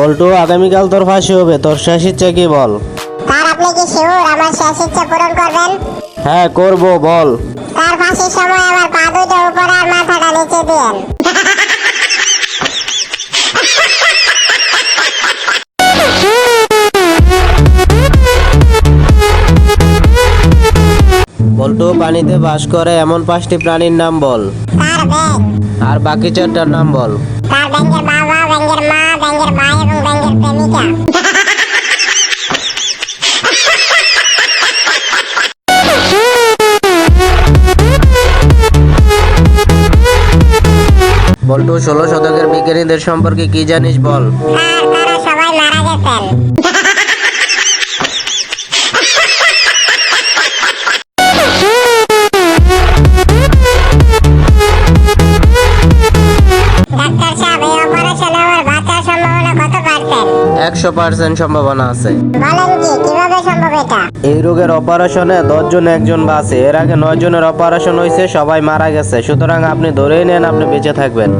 বল্টু আগামীকাল তোর ফাঁসি হবে তোর শেষ ইচ্ছা কি বল? স্যার আপনি কি শিওর আমার শেষ ইচ্ছা পূরণ করবেন? হ্যাঁ করব বল। তার ফাঁসির সময় আমার পা দুটো উপরে আর মাথাটা নিচে দিয়েন। বল্টু পানিতে বাস করে এমন পাঁচটি প্রাণীর নাম বল। আর বাকি চারটার নাম বল। তার ব্যাঙ্গের বাবা ব্যাঙ্গের মা বল্টু ষোলো শতকের বিজ্ঞানীদের সম্পর্কে কি জানিস বল? আর তারা সবাই মারা গেছেন। একশো পার্সেন্ট সম্ভাবনা আছে। এই রোগের অপারেশনে দশজন একজন বাঁচে এর আগে নয় জনের অপারেশন হয়েছে সবাই মারা গেছে। সুতরাং আপনি ধরেই নেন আপনি বেঁচে থাকবেন।